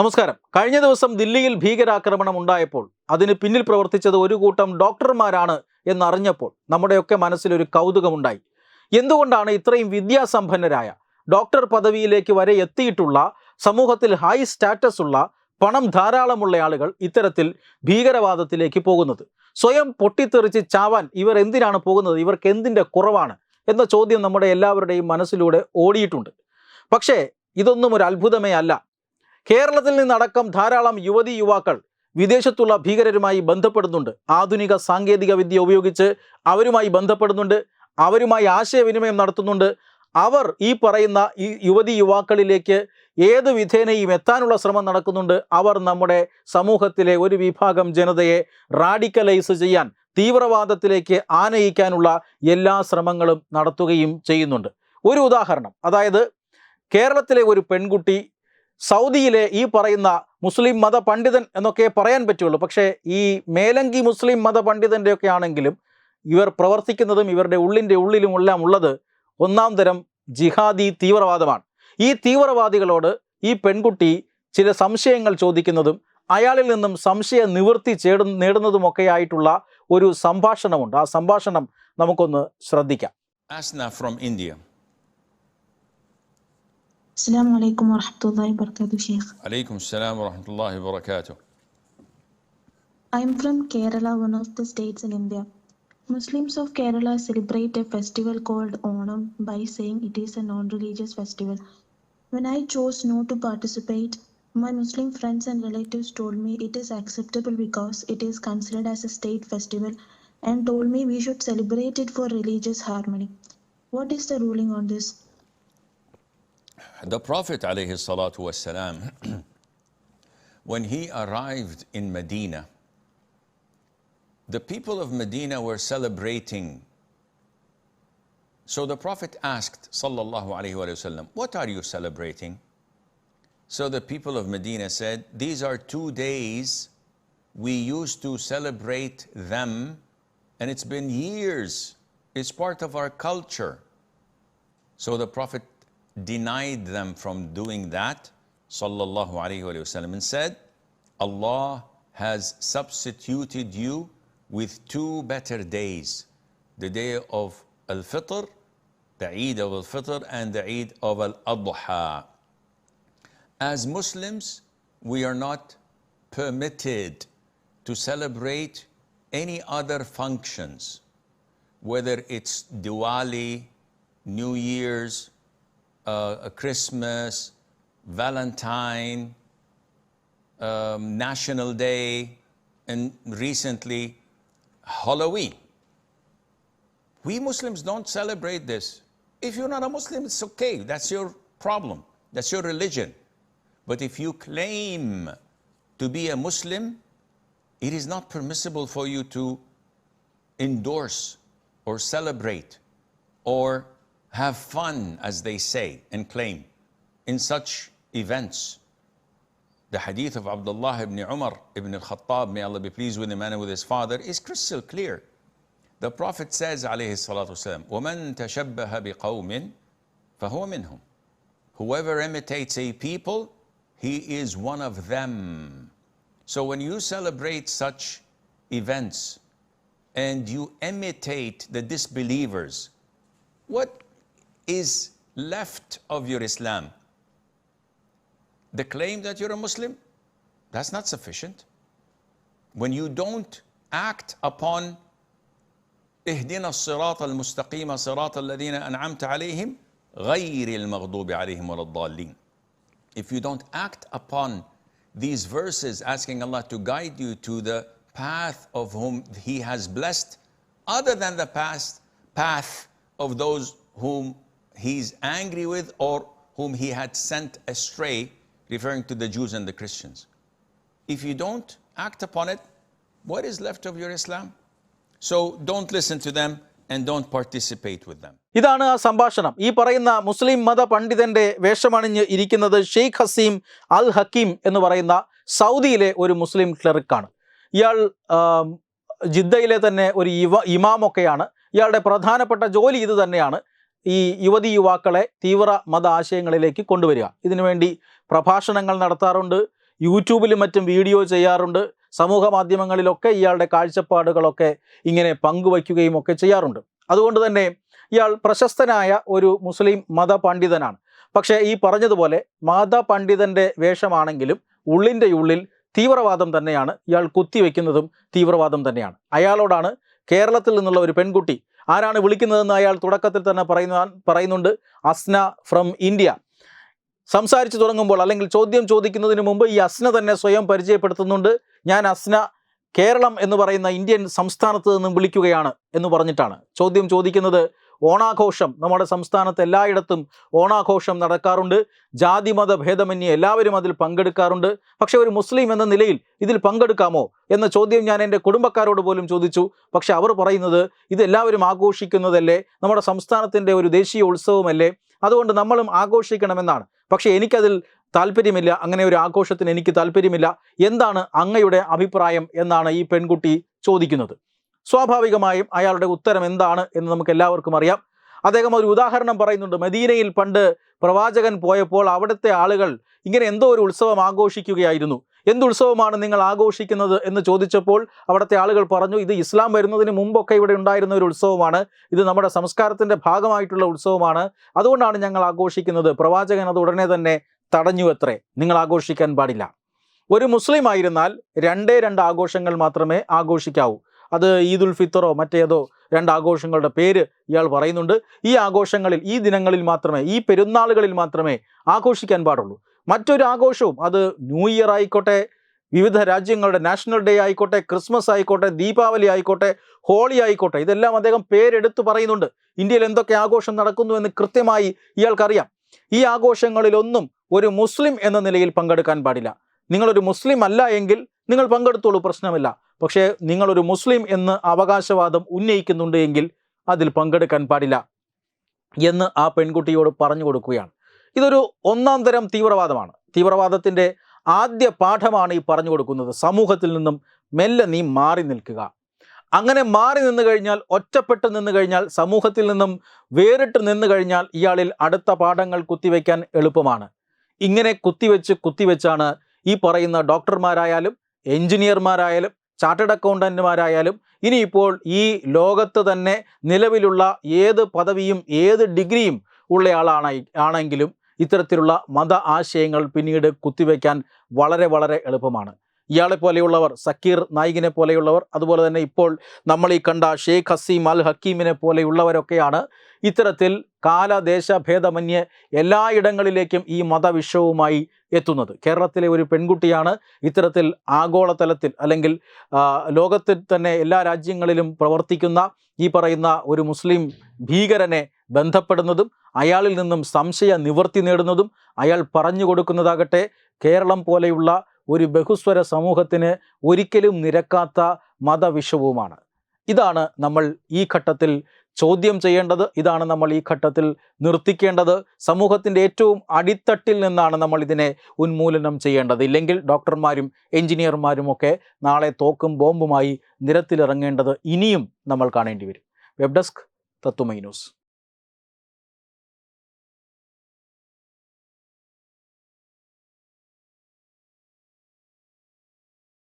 നമസ്കാരം. കഴിഞ്ഞ ദിവസം ദില്ലിയിൽ ഭീകരാക്രമണം ഉണ്ടായപ്പോൾ അതിന് പിന്നിൽ പ്രവർത്തിച്ചത് ഒരു കൂട്ടം ഡോക്ടർമാരാണ് എന്നറിഞ്ഞപ്പോൾ നമ്മുടെയൊക്കെ മനസ്സിലൊരു കൗതുകമുണ്ടായി. എന്തുകൊണ്ടാണ് ഇത്രയും വിദ്യാസമ്പന്നരായ ഡോക്ടർ പദവിയിലേക്ക് വരെ എത്തിയിട്ടുള്ള സമൂഹത്തിൽ ഹൈ സ്റ്റാറ്റസ് ഉള്ള പണം ധാരാളമുള്ള ആളുകൾ ഇത്തരത്തിൽ ഭീകരവാദത്തിലേക്ക് പോകുന്നത്? സ്വയം പൊട്ടിത്തെറിച്ച് ചാവാൻ ഇവർ എന്തിനാണ് പോകുന്നത്? ഇവർക്ക് എന്തിന്റെ കുറവാണ്? എന്ന ചോദ്യം നമ്മുടെ എല്ലാവരുടെയും മനസ്സിലൂടെ ഓടിയിട്ടുണ്ട്. പക്ഷേ ഇതൊന്നും ഒരു അത്ഭുതമേ അല്ല. കേരളത്തിൽ നിന്നടക്കം ധാരാളം യുവതി യുവാക്കൾ വിദേശത്തുള്ള ഭീകരരുമായി ബന്ധപ്പെടുന്നുണ്ട്. ആധുനിക സാങ്കേതിക വിദ്യ ഉപയോഗിച്ച് അവരുമായി ബന്ധപ്പെടുന്നുണ്ട്. അവരുമായി ആശയവിനിമയം നടത്തുന്നുണ്ട്. അവർ ഈ പറയുന്ന ഈ യുവതി യുവാക്കളിലേക്ക് ഏത് വിധേനയും എത്താനുള്ള ശ്രമം നടക്കുന്നുണ്ട്. അവർ നമ്മുടെ സമൂഹത്തിലെ ഒരു വിഭാഗം ജനതയെ റാഡിക്കലൈസ് ചെയ്യാൻ തീവ്രവാദത്തിലേക്ക് ആനയിക്കാനുള്ള എല്ലാ ശ്രമങ്ങളും നടത്തുകയും ചെയ്യുന്നുണ്ട്. ഒരു ഉദാഹരണം അതായത് കേരളത്തിലെ ഒരു പെൺകുട്ടി സൗദിയിലെ ഈ പറയുന്ന മുസ്ലിം മത പണ്ഡിതൻ എന്നൊക്കെ പറയാൻ പറ്റുള്ളൂ. പക്ഷേ ഈ മേലങ്കി മുസ്ലിം മത പണ്ഡിതന്റെ ഒക്കെ ആണെങ്കിലും ഇവർ പ്രവർത്തിക്കുന്നതും ഇവരുടെ ഉള്ളിന്റെ ഉള്ളിലുമെല്ലാം ഉള്ളത് ഒന്നാം തരം ജിഹാദി തീവ്രവാദമാണ്. ഈ തീവ്രവാദികളോട് ഈ പെൺകുട്ടി ചില സംശയങ്ങൾ ചോദിക്കുന്നതും അയാളിൽ നിന്നും സംശയ നിവൃത്തി ചേടു നേടുന്നതുമൊക്കെ ആയിട്ടുള്ള ഒരു സംഭാഷണമുണ്ട്. ആ സംഭാഷണം നമുക്കൊന്ന് ശ്രദ്ധിക്കാം. From India. السلام عليكم ورحمة الله وبركاته شيخ Alaykum salam wa rahmatullahi wa barakatuh. I am from Kerala, one of the states in India. Muslims of Kerala celebrate a festival called Onam by saying it is a non-religious festival. When I chose not to participate, my Muslim friends and relatives told me it is acceptable because it is considered as a state festival and told me we should celebrate it for religious harmony. What is the ruling on this? The Prophet wasalam, when he arrived in Medina, the people of Medina were celebrating. So the Prophet asked, sallallahu alayhi wa sallam, what are you celebrating? So the people of Medina said, these are two days we used to celebrate them and it's been years. It's part of our culture. So the Prophet denied them from doing that, sallallahu alaihi wasallam, and said, Allah has substituted you with two better days, the day of Al-Fitr, the Eid of Al-Fitr, and the Eid of Al-Adha. As Muslims, we are not permitted to celebrate any other functions, whether it's Diwali, New Year's, uh, Christmas, Valentine, um, National Day, and recently Halloween. We Muslims don't celebrate this. If you're not a Muslim, it's okay. That's your problem. That's your religion. But if you claim to be a Muslim, it is not permissible for you to endorse or celebrate or have fun, as they say and claim, in such events. The hadith of Abdullah ibn Umar ibn al-Khattab, may Allah be pleased with him and with his father, is crystal clear. The Prophet says, alayhi salatu wasalam, وَمَن تَشَبَّهَ بِقَوْمٍ فَهُوَ مِنْهُمْ Whoever imitates a people, he is one of them. So when you celebrate such events and you imitate the disbelievers, what is left of your Islam? The claim that you're a Muslim? That's not sufficient. When you don't act upon اهدنا الصراط المستقيم صراط الذين أنعمت عليهم غير المغضوب عليهم ولا الضالين. If you don't act upon these verses asking Allah to guide you to the path of whom He has blessed, other than the past path of those whom He's angry with or whom He had sent astray, referring to the Jews and the Christians. If you don't act upon it, what is left of your Islam? So don't listen to them and don't participate with them. ഇതാണ് ആ സംഭാഷണം ഈ പറയുന്ന മുസ്ലിം മത പണ്ഡിതന്റെ വേഷമണിഞ്ഞ് ഇരിക്കുന്നത് ഷെയ്ഖ് ഹസീം അൽ ഹക്കീം എന്ന് പറയുന്ന സൗദിയിലെ ഒരു മുസ്ലിം ക്ലർക്കാണ് ഇയാൾ ജിദ്ദയിലെ തന്നെ ഒരു ഇവ ഇമാമൊക്കെയാണ് ഇയാളുടെ പ്രധാനപ്പെട്ട ജോലി ഇത് തന്നെയാണ് ഈ യുവതി യുവാക്കളെ തീവ്ര മത ആശയങ്ങളിലേക്ക് കൊണ്ടുവരിക. ഇതിനുവേണ്ടി പ്രഭാഷണങ്ങൾ നടത്താറുണ്ട് യൂട്യൂബിലും മറ്റും വീഡിയോ ചെയ്യാറുണ്ട് സമൂഹ മാധ്യമങ്ങളിലൊക്കെ ഇയാളുടെ കാഴ്ചപ്പാടുകളൊക്കെ ഇങ്ങനെ പങ്കുവയ്ക്കുകയും ഒക്കെ ചെയ്യാറുണ്ട്. അതുകൊണ്ട് തന്നെ ഇയാൾ പ്രശസ്തനായ ഒരു മുസ്ലിം മത പണ്ഡിതനാണ്. പക്ഷേ ഈ പറഞ്ഞതുപോലെ മത പണ്ഡിതന്റെ വേഷമാണെങ്കിലും ഉള്ളിന്റെ ഉള്ളിൽ തീവ്രവാദം തന്നെയാണ് ഇയാൾ കുത്തിവെക്കുന്നതും തീവ്രവാദം തന്നെയാണ്. അയാളോടാണ് കേരളത്തിൽ നിന്നുള്ള ഒരു പെൺകുട്ടി ആരാണ് വിളിക്കുന്നതെന്ന് അയാൾ തുടക്കത്തിൽ തന്നെ പറയുന്ന പറയുന്നുണ്ട്. Asna from India. സംസാരിച്ചു തുടങ്ങുമ്പോൾ അല്ലെങ്കിൽ ചോദ്യം ചോദിക്കുന്നതിന് മുമ്പ് ഈ അസ്ന തന്നെ സ്വയം പരിചയപ്പെടുത്തുന്നുണ്ട്. ഞാൻ അസ്ന കേരളം എന്ന് പറയുന്ന ഇന്ത്യൻ സംസ്ഥാനത്ത് നിന്നും വിളിക്കുകയാണ് എന്ന് പറഞ്ഞിട്ടാണ്. ചോദ്യം ചോദിക്കുന്നത് ഓണാഘോഷം നമ്മുടെ സംസ്ഥാനത്ത് എല്ലായിടത്തും ഓണാഘോഷം നടക്കാറുണ്ട്. ജാതിമത ഭേദമന്യേ എല്ലാവരും അതിൽ പങ്കെടുക്കാറുണ്ട്. പക്ഷേ ഒരു മുസ്ലിം എന്ന നിലയിൽ ഇതിൽ പങ്കെടുക്കാമോ എന്ന ചോദ്യം ഞാൻ എന്റെ കുടുംബക്കാരോട് പോലും ചോദിച്ചു. പക്ഷെ അവർ പറയുന്നത് ഇത് എല്ലാവരും ആഘോഷിക്കുന്നതല്ലേ? നമ്മുടെ സംസ്ഥാനത്തിന്റെ ഒരു ദേശീയ ഉത്സവമല്ലേ? അതുകൊണ്ട് നമ്മളും ആഘോഷിക്കണമെന്നാണ്. പക്ഷേ എനിക്കതിൽ താല്പര്യമില്ല. അങ്ങനെ ഒരു ആഘോഷത്തിന് എനിക്ക് താല്പര്യമില്ല. എന്താണ് അങ്ങയുടെ അഭിപ്രായം എന്നാണ് ഈ പെൺകുട്ടി ചോദിക്കുന്നത്. സ്വാഭാവികമായും അയാളുടെ ഉത്തരം എന്താണ് എന്ന് നമുക്ക് എല്ലാവർക്കും അറിയാം. അദ്ദേഹം ഒരു ഉദാഹരണം പറയുന്നുണ്ട്. മദീനയിൽ പണ്ട് പ്രവാചകൻ പോയപ്പോൾ അവിടുത്തെ ആളുകൾ ഇങ്ങനെ എന്തോ ഒരു ഉത്സവം ആഘോഷിക്കുകയായിരുന്നു. എന്ത് ഉത്സവമാണ് നിങ്ങൾ ആഘോഷിക്കുന്നത് എന്ന് ചോദിച്ചപ്പോൾ അവിടുത്തെ ആളുകൾ പറഞ്ഞു ഇത് ഇസ്ലാം വരുന്നതിന് മുമ്പൊക്കെ ഇവിടെ ഉണ്ടായിരുന്ന ഒരു ഉത്സവമാണ്. ഇത് നമ്മുടെ സംസ്കാരത്തിന്റെ ഭാഗമായിട്ടുള്ള ഉത്സവമാണ്. അതുകൊണ്ടാണ് ഞങ്ങൾ ആഘോഷിക്കുന്നത്. പ്രവാചകൻ അത് ഉടനെ തന്നെ തടഞ്ഞു എത്രേ നിങ്ങൾ ആഘോഷിക്കാൻ പാടില്ല. ഒരു മുസ്ലിം ആയിരുന്നാൽ രണ്ടേ രണ്ട് ആഘോഷങ്ങൾ മാത്രമേ ആഘോഷിക്കാവൂ. അത് ഈദുൽ ഫിത്തറോ മറ്റേതോ രണ്ട് ആഘോഷങ്ങളുടെ പേര് ഇയാൾ പറയുന്നുണ്ട്. ഈ ആഘോഷങ്ങളിൽ ഈ ദിനങ്ങളിൽ മാത്രമേ ഈ പെരുന്നാളുകളിൽ മാത്രമേ ആഘോഷിക്കാൻ പാടുള്ളൂ. മറ്റൊരു ആഘോഷവും അത് ന്യൂ ഇയർ ആയിക്കോട്ടെ വിവിധ രാജ്യങ്ങളുടെ നാഷണൽ ഡേ ആയിക്കോട്ടെ ക്രിസ്മസ് ആയിക്കോട്ടെ ദീപാവലി ആയിക്കോട്ടെ ഹോളി ആയിക്കോട്ടെ ഇതെല്ലാം അദ്ദേഹം പേരെടുത്ത് പറയുന്നുണ്ട്. ഇന്ത്യയിൽ എന്തൊക്കെ ആഘോഷം നടക്കുന്നു എന്ന് കൃത്യമായി ഇയാൾക്കറിയാം. ഈ ആഘോഷങ്ങളിലൊന്നും ഒരു മുസ്ലിം എന്ന നിലയിൽ പങ്കെടുക്കാൻ പാടില്ല. നിങ്ങളൊരു മുസ്ലിം അല്ല എങ്കിൽ നിങ്ങൾ പങ്കെടുത്തോളൂ പ്രശ്നമില്ല. പക്ഷേ നിങ്ങളൊരു മുസ്ലിം എന്ന് അവകാശവാദം ഉന്നയിക്കുന്നുണ്ട് എങ്കിൽ അതിൽ പങ്കെടുക്കാൻ പാടില്ല എന്ന് ആ പെൺകുട്ടിയോട് പറഞ്ഞു കൊടുക്കുകയാണ്. ഇതൊരു ഒന്നാം തരം തീവ്രവാദമാണ്. തീവ്രവാദത്തിന്റെ ആദ്യ പാഠമാണ് ഈ പറഞ്ഞു കൊടുക്കുന്നത്. സമൂഹത്തിൽ നിന്നും മെല്ലെ നീ മാറി നിൽക്കുക. അങ്ങനെ മാറി നിന്ന് കഴിഞ്ഞാൽ ഒറ്റപ്പെട്ട് നിന്ന് കഴിഞ്ഞാൽ സമൂഹത്തിൽ നിന്നും വേറിട്ട് നിന്ന് കഴിഞ്ഞാൽ ഇയാളിൽ അടുത്ത പാഠങ്ങൾ കുത്തിവെക്കാൻ എളുപ്പമാണ്. ഇങ്ങനെ കുത്തിവെച്ച് കുത്തിവെച്ചാണ് ഈ പറയുന്ന ഡോക്ടർമാരായാലും എഞ്ചിനീയർമാരായാലും ചാർട്ടേഡ് അക്കൗണ്ടന്റുമാരായാലും ഇനിയിപ്പോൾ ഈ ലോകത്ത് തന്നെ നിലവിലുള്ള ഏത് പദവിയും ഏത് ഡിഗ്രിയും ഉള്ളയാളാണ് ആണെങ്കിലും ഇത്തരത്തിലുള്ള മത ആശയങ്ങൾ പിന്നീട് കുത്തിവെക്കാൻ വളരെ വളരെ എളുപ്പമാണ്. ഇയാളെ പോലെയുള്ളവർ സക്കീർ നായികിനെ പോലെയുള്ളവർ അതുപോലെ തന്നെ ഇപ്പോൾ നമ്മൾ ഈ കണ്ട ഷെയ്ഖ് ഹസീം അൽ ഹക്കീമിനെ പോലെയുള്ളവരൊക്കെയാണ്. ഇത്തരത്തിൽ കാലദേശ ഭേദമന്യേ എല്ലായിടങ്ങളിലേക്കും ഈ മതവിഷവുമായി എത്തുന്നത്. കേരളത്തിലെ ഒരു പെൺകുട്ടിയാണ് ഇത്തരത്തിൽ ആഗോളതലത്തിൽ അല്ലെങ്കിൽ ലോകത്തിൽ തന്നെ എല്ലാ രാജ്യങ്ങളിലും പ്രവർത്തിക്കുന്ന ഈ പറയുന്ന ഒരു മുസ്ലിം ഭീകരനെ ബന്ധപ്പെടുന്നതും അയാളിൽ നിന്നും സംശയ നിവർത്തി നേടുന്നതും അയാൾ പറഞ്ഞു കൊടുക്കുന്നതാകട്ടെ കേരളം പോലെയുള്ള ഒരു ബഹുസ്വര സമൂഹത്തിന് ഒരിക്കലും നിരക്കാത്ത മതവിഷവുമാണ്. ഇതാണ് നമ്മൾ ഈ ഘട്ടത്തിൽ ചോദ്യം ചെയ്യേണ്ടത്. ഇതാണ് നമ്മൾ ഈ ഘട്ടത്തിൽ നിർത്തിക്കേണ്ടത്. സമൂഹത്തിന്റെ ഏറ്റവും അടിത്തട്ടിൽ നിന്നാണ് നമ്മൾ ഇതിനെ ഉന്മൂലനം ചെയ്യേണ്ടത്. ഇല്ലെങ്കിൽ ഡോക്ടർമാരും എഞ്ചിനീയർമാരും ഒക്കെ നാളെ തോക്കും ബോംബുമായി നിരത്തിലിറങ്ങേണ്ടത് ഇനിയും നമ്മൾ കാണേണ്ടി വരും. Web desk Tatwamayi news.